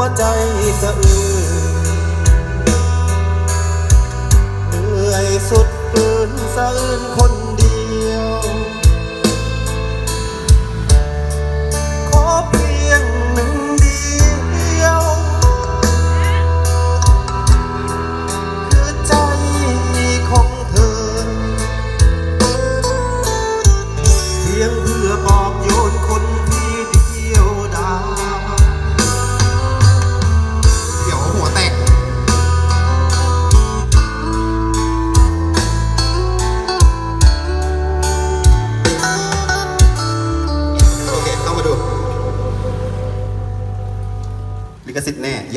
วใจสะอื้นเหนื่อยสุดปืนสะอื้นคน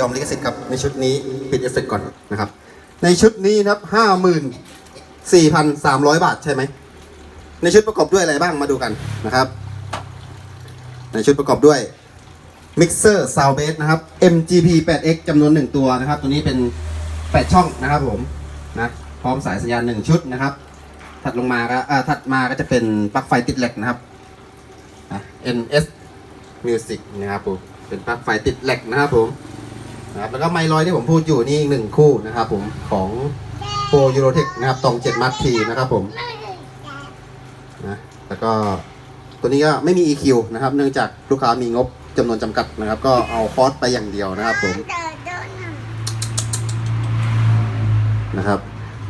อมลิขสิทธิ์ครับในชุดนี้ปิดเอฟเฟกต์ก่อนนะครับ ในชุดนี้นะครับห้าหมื่นสี่พันสามร้อยบาทใช่ไหมในชุดประกอบด้วยอะไรบ้างมาดูกันนะครับ ในชุดประกอบด้วยมิกเซอร์ซาวเบสนะครับ MGP 8X จำนวน 1 ตัวนะครับ ตัวนี้เป็น 8 ช่องนะครับผมนะพร้อมสายสัญญาณ 1 ชุดนะครับ ถัดลงมาก็อ่าถัดมาก็จะเป็นปลั๊กไฟติดเหล็กนะครับ NS Music นะครับผม เป็นปลั๊กไฟติดเหล็กนะครับผม นะครับแล้วก็ไมลอยที่ผมพูดอยู่นี่อีกหนึ่งคู่นะครับ ผมของโปรยูโรเทคนะครับตอง7มัดทีนะครับผมนะแล้วก็ตัวนี้ก็ไม่มี EQ นะครับ เนื่องจากลูกค้ามีงบจำนวนจำกัดนะครับ ก็เอาคอร์สไปอย่างเดียวนะครับผมนะครับ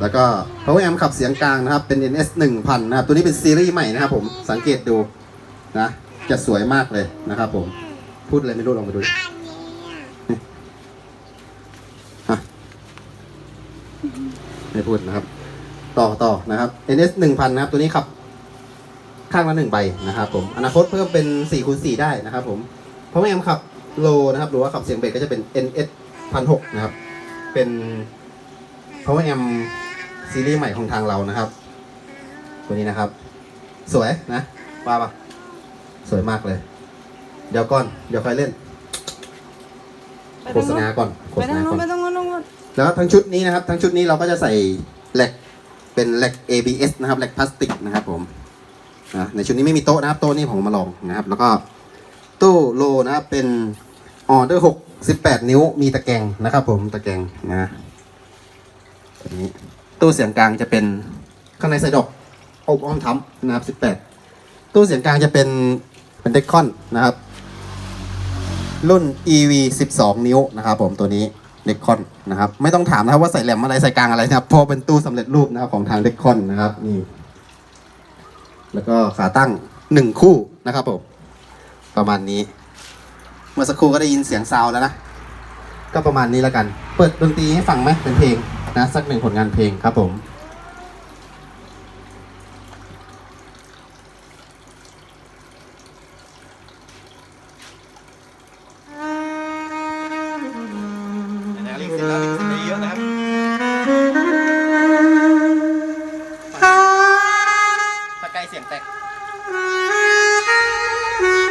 แล้วก็ power amp ขับเสียงกลางนะครับ เป็น NS 1000นะครับ ตัวนี้เป็นซีรีส์ใหม่นะครับผมสังเกตดูนะ จะสวยมากเลยนะครับผม พูดอะไรไม่รู้ลองมาดูดิฮะ ไม่พูดนะครับ ต่อต่อนะครับ NS 1000นะครับ ตัวนี้ขับ ข้างละหนึ่งใบนะครับผม อนาคตเพิ่มเป็น4คูณ4ได้นะครับผมเพราะว่าแอมขับโลนะครับ หรือว่าขับเสียงเบสก็จะเป็น NS 1006นะครับ เป็น power amp ซีรีส์ใหม่ของทางเรานะครับ ตัวนี้นะครับ สวยนะว่าปะสวยมากเลย เดี๋ยวก่อน เดี๋ยวค่อยเล่นโฆษณาก่อนโฆไปษทางณาโน้ก่อน นไปทางโน้นนู่นแล้วทั้งชุดนี้นะครับทั้งชุดนี้เราก็จะใส่แหลกเป็นแหลก ABS นะครับแหลกพลาสติกนะครับผมนะในชุดนี้ไม่มีโต๊ะนะครับโต๊ะนี่ผมมาลองนะครับ แล้วก็ตู้โลนะครับเป็นออเดอร์หกสิบแปดนิ้วมีตะแกรงนะครับผมตะแกรงนะนี้ตู้เสียงกลางจะเป็นข้างในใส่ดอกอบอ้อมทับนะครับสิบแปดตู้เสียงกลางจะเป็นเป็นเดคคอนนะครับ รุ่น EV 12 นิ้วนะครับผมตัวนี้ เดคคอนนะครับ ไม่ต้องถามนะครับว่าใส่แหลมอะไรใส่กลางอะไรนะครับเพราะเป็นตู้สำเร็จรูปนะครับของทางเดคคอนนะครับนี่แล้วก็ขาตั้งหนึ่งคู่นะครับผมประมาณนี้ เมื่อสักครู่ก็ได้ยินเสียงซาวแล้วนะก็ประมาณนี้แล้วกัน เปิดดนตรีให้ฟังไหมเป็นเพลงนะสักหนึ่งผลงานเพลงครับผม Thank you.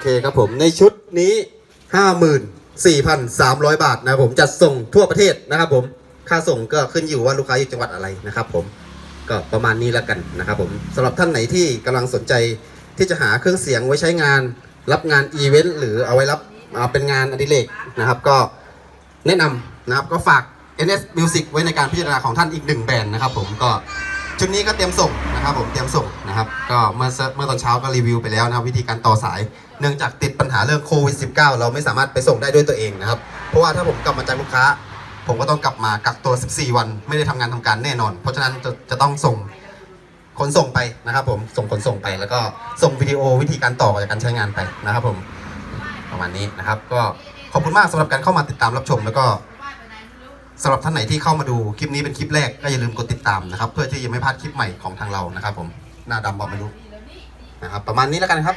เคครับผมในชุดนี้ 54,300 บาทนะครับผมจัดส่งทั่วประเทศนะครับผมค่าส่งก็ขึ้นอยู่ว่าลูกค้าอยู่จังหวัดอะไรนะครับผมก็ประมาณนี้แล้วกันนะครับผมสำหรับท่านไหนที่กำลังสนใจที่จะหาเครื่องเสียงไว้ใช้งาน รับงานอีเวนต์หรือเอาไว้รับเเป็นงานอดิเรกนะครับ ก็แนะนำนะครับก็ฝาก NS Music ไว้ในการพิจารณาของท่านอีกหนึ่งแบรนด์นะครับผมก็ชุดนี้ก็เตรียมส่งนะครับผมเตรียมส่งนะครับ ก็เมื่อเมื่อตอนเช้าก็รีวิวไปแล้วนะครับวิธีการต่อสาย เนื่องจากติดปัญหาเรื่องโควิด -19 เราไม่สามารถไปส่งได้ด้วยตัวเองนะครับ เพราะว่าถ้าผมกลับมาจากลูกค้า ผมก็ต้องกลับมากักตัว 14 วันไม่ได้ทำงานทำการแน่นอน เพราะฉะนั้นจะจะต้องส่งขนส่งไปนะครับผมส่งขนส่งไปแล้วก็ส่งวิดีโอวิธีการต่อจากการใช้งานไปนะครับผมประมาณนี้นะครับ ก็ขอบคุณมากสำหรับการเข้ามาติดตามรับชม แล้วก็สำหรับท่านไหนที่เข้ามาดูคลิปนี้เป็นคลิปแรกก็อย่าลืมกดติดตามนะครับ เพื่อที่จะไม่พลาดคลิปใหม่ของทางเรานะครับ ผมหน้าดำบอกไม่รู้นะครับประมาณนี้แล้วกันครับ